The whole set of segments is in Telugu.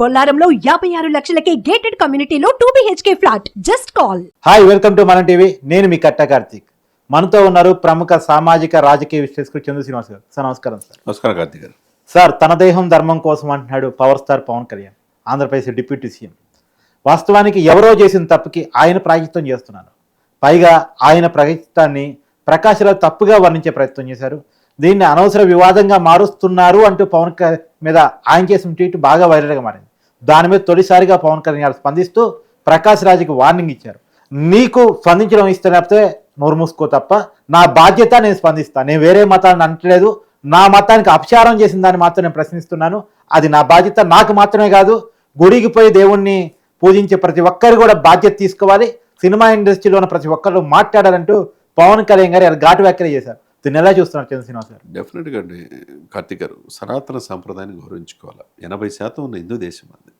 బొల్లారంలో యాభై ఆరు లక్షలకే గేటెడ్ కమ్యూనిటీలో two BHK flat just call hi welcome to Mana TV నేను మీ కట్ట కార్తీక్. మనతో ఉన్నారు ప్రముఖ సామాజిక రాజకీయ విశ్లేషకుడు చంద్ర శ్రీనివాస్ గారు. సార్ నమస్కారం సార్. నమస్కారం కార్తీక్ గారు. సార్ తన దేహం ధర్మం కోసం అంటున్నాడు power star Pawan Kalyan Andhra Pradesh deputy CM. వాస్తవానికి ఎవరో చేసిన తప్పుకి ఆయన ప్రాయచిత్తం చేస్తున్నారు. పైగా ఆయన ప్రాయచిత్తాన్ని ప్రకాశ్రావు తప్పుగా వర్ణించే ప్రయత్నం చేశారు. దీన్ని అనవసర వివాదంగా మారుస్తున్నారు అంటూ పవన్ మీద ఆయన చేసిన ట్వీట్ బాగా వైరల్గా మారింది. దాని మీద తొలిసారిగా పవన్ కళ్యాణ్ స్పందిస్తూ ప్రకాష్ రాజుకి వార్నింగ్ ఇచ్చారు. నీకు స్పందించడం ఇష్టం లేకపోతే నోరు మూసుకో తప్ప నా బాధ్యత నేను స్పందిస్తాను నేను వేరే మతాన్ని అనట్లేదు. నా మతానికి అపచారం చేసిన దాన్ని మాత్రం నేను ప్రశ్నిస్తున్నాను. అది నా బాధ్యత నాకు మాత్రమే కాదు. గుడికి పోయి దేవుణ్ణి పూజించే ప్రతి ఒక్కరు కూడా బాధ్యత తీసుకోవాలి. సినిమా ఇండస్ట్రీలో ఉన్న ప్రతి ఒక్కరు మాట్లాడాలంటూ పవన్ కళ్యాణ్ గారు ఘాటు వ్యాఖ్యలు చేశారు. దీన్ని ఎలా చూస్తున్నారు చంద్ర శ్రీనివాస్ గారు. డెఫినెట్గా అండి. కార్తీక్ గారు సనాతన సాంప్రదాయాన్ని గౌరవించుకోవాలి? ఎనభై శాతం ఉన్న హిందూ దేశం అది.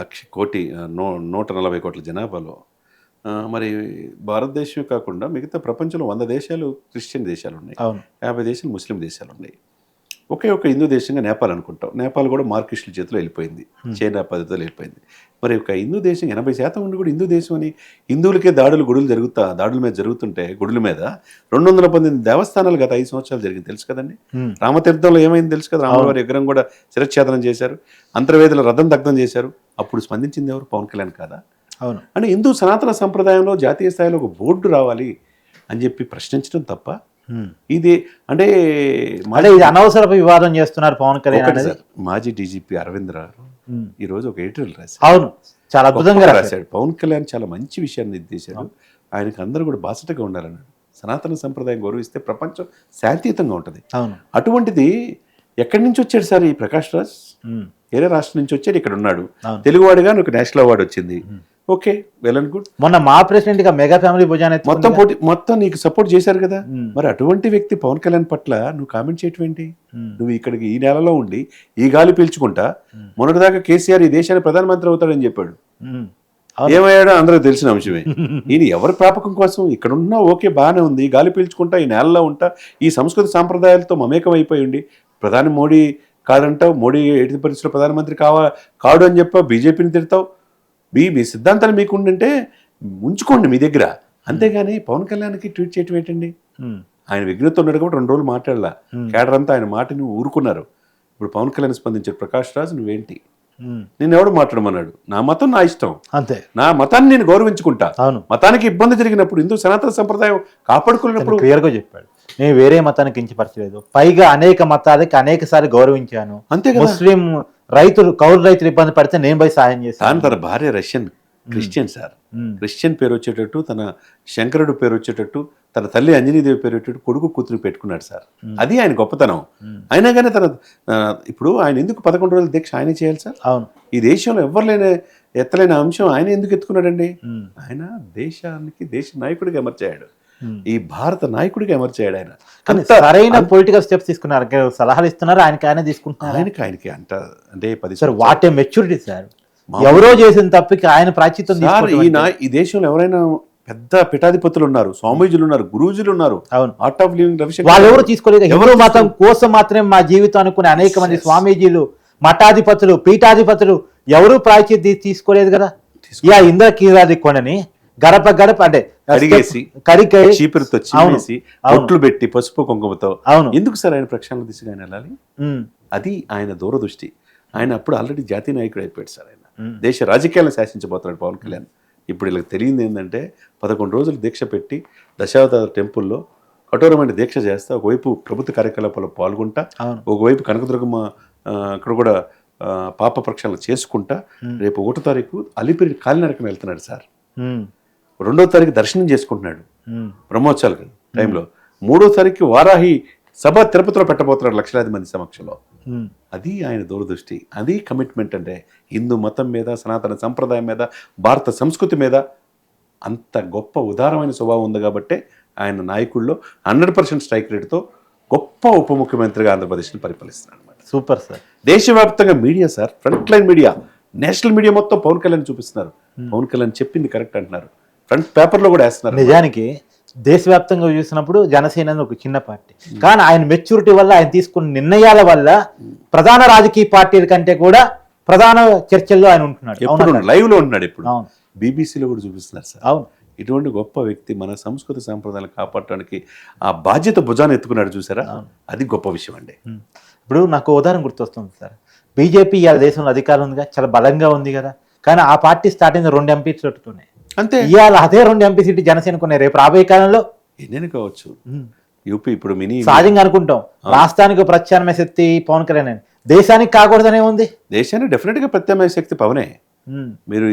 లక్ష కోటి నూ నూట నలభై కోట్ల జనాభాలో. మరి భారతదేశం కాకుండా మిగతా ప్రపంచంలో వంద దేశాలు క్రిస్టియన్ దేశాలు ఉన్నాయి యాభై దేశాలు ముస్లిం దేశాలు ఉన్నాయి ఒకే ఒక హిందూ దేశంగా నేపాల్ అనుకుంటాం. నేపాల్ కూడా మార్కిస్టుల చేతిలో వెళ్ళిపోయింది. చైనా పద్ధతిలో వెళ్ళిపోయింది. మరి ఒక హిందూ దేశం ఎనభై శాతం ఉండి కూడా హిందూ దేశం అని హిందువులకే దాడులు గుడులు జరుగుతా దాడుల మీద జరుగుతుంటే గుడుల మీద రెండు వందల పంతొమ్మిది దేవస్థానాలు గత ఐదు సంవత్సరాలు జరిగింది. తెలుసు కదండి. రామతీర్థంలో ఏమైంది తెలుసు కదా? రామవారి విగ్రహం కూడా శిరచ్ఛేదనం చేశారు. అంతర్వేదుల రథం దగ్ధం చేశారు. అప్పుడు స్పందించింది ఎవరు? పవన్ కళ్యాణ్ కాదా? అవును. అంటే హిందూ సనాతన సంప్రదాయంలో జాతీయ స్థాయిలో ఒక బోర్డు రావాలి అని చెప్పి ప్రశ్నించడం తప్ప. ఇది అంటే అంటే ఇది అనవసర వివాదం చేస్తున్నారు పవన్ కళ్యాణ్ మాజీ డీజీపీ అరవింద్ రావు. ఈ రోజు ఒక ఎడిటోరియల్ రాశారు అవును. చాలా అద్భుతంగా రాశాడు. పవన్ కళ్యాణ్ చాలా మంచి విషయాన్ని నిర్దేశాడు. ఆయనకు అందరూ కూడా బాసటగా ఉండాలన్నాడు సనాతన సంప్రదాయం గౌరవిస్తే ప్రపంచం శాంతియుతంగా ఉంటుంది. అవును. అటువంటిది ఎక్కడి నుంచి వచ్చాడు సార్ ఈ ప్రకాష్ రాజ్. వేరే రాష్ట్రం నుంచి వచ్చాడు ఇక్కడ ఉన్నాడు. తెలుగువాడిగా నాకు నేషనల్ అవార్డు వచ్చింది. ఓకే వెల్ అండ్ గుడ్ మొన్న మా ప్రెసిడెంట్గా మెగా ఫ్యామిలీ ఎత్తుకుంది మొత్తం పోటీ మొత్తం నీకు సపోర్ట్ చేశారు కదా? మ్మ్. మరి అటువంటి వ్యక్తి పవన్ కళ్యాణ్ పట్ల నువ్వు కామెంట్ చేయటం ఏంటి మ్మ్. నువ్వు ఇక్కడికి ఈ నెలలో ఉండి ఈ గాలి పీల్చుకుంటా మొన్నటిదాకా కేసీఆర్ ఈ దేశానికి ప్రధానమంత్రి అవుతాడని చెప్పాడు. ఏమయ్యాడో అందరికి తెలిసిన అంశమే. ఈయన ఎవరి ప్రాపకం కోసం ఇక్కడ ఉన్నా ఓకే బాగానే ఉంది గాలి పీల్చుకుంటా ఈ నేలలో ఉంటా ఈ సంస్కృతి సాంప్రదాయాలతో మమేకం అయిపోయి ఉండి ప్రధాని మోడీ కాదంటావు మోడీ ఎట్టి పరిస్థితుల్లో ప్రధానమంత్రి కావా కాడు అని చెప్పావు బీజేపీని తిడతావు మీ మీ సిద్ధాంతాలు మీకు ఉండంటే ఉంచుకోండి మీ దగ్గర. అంతేగాని పవన్ కళ్యాణ్కి ట్వీట్ చేయటం ఏంటండి. ఆయన విఘ్నత ఉన్నాడు కాబట్టి రెండు రోజులు మాట్లాడలా. కేడర్ అంతా ఆయన మాటని ఊరుకున్నారు. ఇప్పుడు పవన్ కళ్యాణ్ స్పందించారు ప్రకాష్ రాజ్ నువ్వేంటి. నేను ఎవడు మాట్లాడమన్నాడు? నా మతం నా ఇష్టం. అంతే. నా మతాన్ని నేను గౌరవించుకుంటా. అవును. మతానికి ఇబ్బంది జరిగినప్పుడు హిందూ సనాతన సంప్రదాయం కాపాడుకున్నప్పుడు క్లియర్గా చెప్పాడు. నేను వేరే మతానికి కించపరచలేదు. పైగా అనేక మతాలకి అనేక సార్లు గౌరవించాను. అంతే కదా. ముస్లిం రైతులు కౌలు రైతులు ఇబ్బంది పడితే నేను పోయి సాయం చేశాను తాను భార్య రష్యన్ క్రిస్టియన్ సార్. క్రిస్టియన్ పేరు వచ్చేటట్టు తన శంకరుడు పేరు వచ్చేటట్టు తన తల్లి అంజనీదేవి పేరు వచ్చేటట్టు కొడుకు కూతురు పెట్టుకున్నాడు సార్. అది ఆయన గొప్పతనం. అయినా కానీ తన ఇప్పుడు ఆయన ఎందుకు పదకొండు రోజుల దీక్ష ఆయనే చేయాలి సార్? అవును. ఈ దేశంలో ఎవరు లేని ఎత్తలేని అంశం ఆయన ఎందుకు ఎత్తుకున్నాడండి. ఆయన దేశానికి దేశ నాయకుడిగా అమర్చాడు. ఈ భారత నాయకుడిగా అమర్చాడు ఆయన. కానీ సరైన పొలిటికల్ స్టెప్స్ తీసుకున్నారు సలహాలు ఇస్తున్నారు ఆయనకి ఆయన తీసుకుంటున్నారు. ఆయనకి ఆయనకి అంట అంటే పది sir what a maturity sir ఎవరో చేసిన తప్పికి ఆయన ప్రాచిత్యం సార్ ఈ దేశంలో ఎవరైనా పెద్ద పీఠాధిపతులు ఉన్నారు స్వామీజీలు ఉన్నారు గురూజీలు ఉన్నారు. అవును. ఆర్ట్ ఆఫ్ లివింగ్ రవిశంకర్ వాళ్ళు ఎవరు తీసుకోలేదు. ఎవరు మతం కోసం మాత్రమే మా జీవితం అనుకునే అనేక మంది స్వామీజీలు మఠాధిపతులు పీఠాధిపతులు ఎవరు ప్రాచిత్యం తీసుకోలేదు కదా? యా ఇంద్రకీరాది కొండని గడప గడప అంటే కడిగేసి, కడిగే చీపురుతో అవును. బొట్లు పెట్టి పసుపు కుంకుమతో. అవును. ఎందుకు సార్ ఆయన ప్రక్షాళన దిశగా ఆయన వెళ్ళాలి? అది ఆయన దూరదృష్టి. ఆయన అప్పుడు ఆల్రెడీ జాతీయ నాయకుడు అయిపోయాడు సార్ ఆయన. దేశ రాజకీయాలను శాసించబోతున్నాడు పవన్ కళ్యాణ్. ఇప్పుడు వీళ్ళకి తెలియంది ఏంటంటే పదకొండు రోజులు దీక్ష పెట్టి దశావతార టెంపుల్లో కఠోరమైన దీక్ష చేస్తా ఒకవైపు ప్రభుత్వ కార్యకలాపాల్లో పాల్గొంటా ఒకవైపు కనకదుర్గమ్మ అక్కడ కూడా పాప ప్రక్షాళన చేసుకుంటా రేపు ఒకటో తారీఖు అలిపిరి కాలినడకన వెళ్తున్నాడు సార్. రెండో తారీఖు దర్శనం చేసుకుంటున్నాడు. ఉమ్, బ్రహ్మోత్సవాలకి టైంలో. మూడో తారీఖు వారాహి సభ తిరుపతిలో పెట్టబోతున్నాడు లక్షలాది మంది సమక్షంలో. అది ఆయన దూరదృష్టి. అది కమిట్మెంట్ అంటే హిందూ మతం మీద సనాతన సంప్రదాయం మీద భారత సంస్కృతి మీద అంత గొప్ప ఉదారమైన స్వభావం ఉంది కాబట్టి ఆయన నాయకుల్లో హండ్రెడ్ పర్సెంట్ స్ట్రైక్ రేటుతో గొప్ప ఉప ముఖ్యమంత్రిగా ఆంధ్రప్రదేశ్ని పరిపాలిస్తున్నాడు అనమాట సూపర్ సార్. దేశవ్యాప్తంగా media sir front line media national media మొత్తం పవన్ కళ్యాణ్ చూపిస్తున్నారు. పవన్ కళ్యాణ్ చెప్పింది కరెక్ట్ అంటున్నారు. ఫ్రంట్ పేపర్లో కూడా వేస్తున్నారు నిజానికి దేశవ్యాప్తంగా చూసినప్పుడు జనసేన ఒక చిన్న పార్టీ. కానీ ఆయన మెచ్యూరిటీ వల్ల ఆయన తీసుకున్న నిర్ణయాల వల్ల ప్రధాన రాజకీయ పార్టీల కంటే కూడా ప్రధాన చర్చల్లో ఆయన ఉంటున్నాడు. ఎప్పుడు? లైవ్లో ఉంటున్నాడు ఇప్పుడు బీబీసీలో కూడా చూపిస్తున్నారు సార్. అవును. ఇటువంటి గొప్ప వ్యక్తి మన సంస్కృతి సాంప్రదాయాలు కాపాడటానికి ఆ బాధ్యత భుజాన్ని ఎత్తుకున్నాడు చూసారా? అది గొప్ప విషయం అండి. ఇప్పుడు నాకు ఉదాహరణ గుర్తొస్తుంది సార్. బీజేపీ ఇవాళ దేశంలో అధికారం ఉందిగా చాలా బలంగా ఉంది కదా. కానీ ఆ పార్టీ స్టార్ట్ అయింది రెండు ఎంపీ సీట్లతోనే అంతే. ఇవాళ అదే రెండు ఎంపీ సీట్లు జనసేన కొనే రేపు రాబోయే కాలంలో ఎన్నెన్ని కావచ్చు? యూపీ ఇప్పుడు మినీ సహజంగా అనుకుంటాం. రాష్ట్రానికి ప్రత్యామ్నాయ శక్తి పవన్ కళ్యాణ్ అని. దేశానికి కాకూడదనే ఉంది. దేశాన్ని డెఫినెట్గా ప్రత్యామ్నాయ శక్తి పవనే. మీరు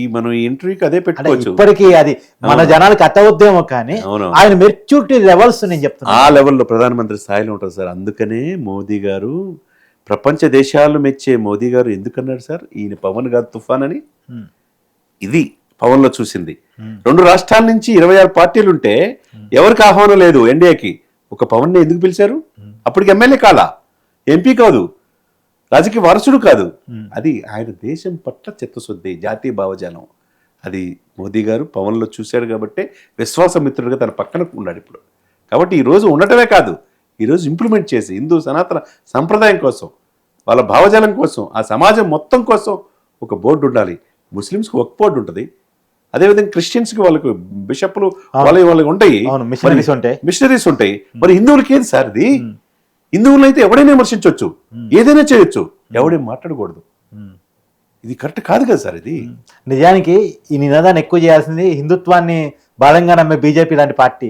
ఈ మనం ఈ ఇంటర్వ్యూకి అదే పెట్టుకోవచ్చు. ఇప్పటికీ అది మన జనాలకి అర్థవద్దేమో కానీ అవును. ఆయన మెచ్యూరిటీ లెవెల్స్ నేను చెప్తున్నా. ఆ లెవెల్లో ప్రధానమంత్రి స్థాయిలో ఉంటుంది సార్. అందుకనే మోదీ గారు ప్రపంచ దేశాలు మెచ్చే మోదీ గారు ఎందుకన్నాడు సార్? ఈయన పవన్ గారు తుఫాన్ అని ఇది. పవన్లో చూసింది. రెండు రాష్ట్రాల నుంచి ఇరవై ఆరు పార్టీలు ఉంటే ఎవరికి ఆహ్వానం లేదు ఎన్డీఏకి? ఒక పవన్ని ఎందుకు పిలిచారు? అప్పటికి ఎమ్మెల్యే కాలా? ఎంపీ కాదు. రాజకీయ వారసుడు కాదు. అది ఆయన దేశం పట్ల చిత్తశుద్ధి జాతీయ భావజాలం. అది మోదీ గారు పవన్లో చూశాడు కాబట్టి విశ్వాసమిత్రుడిగా తన పక్కన ఉన్నాడు ఇప్పుడు. కాబట్టి ఈ రోజు ఉండటమే కాదు ఈరోజు ఇంప్లిమెంట్ చేసి హిందూ సనాతన సంప్రదాయం కోసం వాళ్ళ భావజాలం కోసం ఆ సమాజం మొత్తం కోసం ఒక బోర్డు ఉండాలి. ముస్లిమ్స్కి ఒక బోర్డు ఉంటుంది. అదేవిధంగా క్రిస్టియన్స్కి వాళ్ళకు బిషప్లు వాళ్ళ వాళ్ళకి ఉంటాయి. missionaries ఉంటాయి. మిషనరీస్ ఉంటాయి. మరి హిందువులకి ఏది సార్ ఇది? హిందువులను అయితే ఎవడైనా విమర్శించవచ్చు. ఏదైనా చేయొచ్చు. ఎవడేం మాట్లాడకూడదు. ఇది కరెక్ట్ కాదు కదా సార్ ఇది? నిజానికి ఈ నినాదాన్ని ఎక్కువ చేయాల్సింది హిందుత్వాన్ని బలంగా నమ్మే బీజేపీ లాంటి పార్టీ.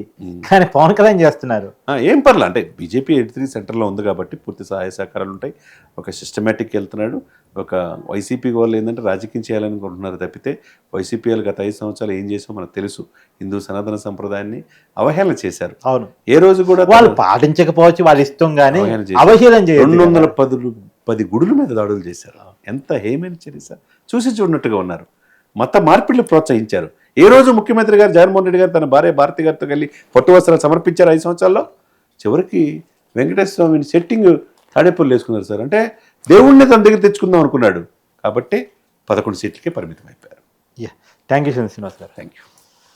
కానీ పవన్ కళ్యాణ్ చేస్తున్నారు. ఏం పర్లే అంటే బీజేపీ ఎయిటీ త్రీ సెంటర్లో ఉంది కాబట్టి పూర్తి సహాయ సహకారాలు ఉంటాయి. ఒక సిస్టమేటిక్ వెళ్తున్నాడు. ఒక వైసీపీ వాళ్ళు ఏంటంటే రాజకీయం చేయాలనుకుంటున్నారు తప్పితే వైసీపీ వాళ్ళు గత ఐదు సంవత్సరాలు ఏం చేసామో మనకు తెలుసు. హిందూ సనాతన సంప్రదాయాన్ని అవహేళన చేశారు. అవును. ఏ రోజు కూడా వాళ్ళు పాటించకపోవచ్చు వాళ్ళ ఇష్టం కానీ అవహేళన రెండు వందల పదులు పది గుడుల మీద దాడులు చేశారు. ఎంత హేమైన చర్య సార్ చూసి చూడనట్టుగా ఉన్నారు. మత మార్పిడిలు ప్రోత్సహించారు. ఏ రోజు ముఖ్యమంత్రి గారు జగన్మోహన్ రెడ్డి గారు తన భార్య భారతి గారితో వెళ్ళి పట్టు వస్త్రాలు సమర్పించారు ఐదు సంవత్సరాల్లో? చివరికి వెంకటేశ్వర స్వామిని సెట్టింగ్ తాడేపల్లి వేసుకున్నారు సార్. అంటే దేవుణ్ణి తన దగ్గర తెచ్చుకుందాం అనుకున్నాడు. కాబట్టి పదకొండు సీట్లకే పరిమితం అయిపోయారు థ్యాంక్ యూ శ్రీనివాస్ గారు థ్యాంక్ యూ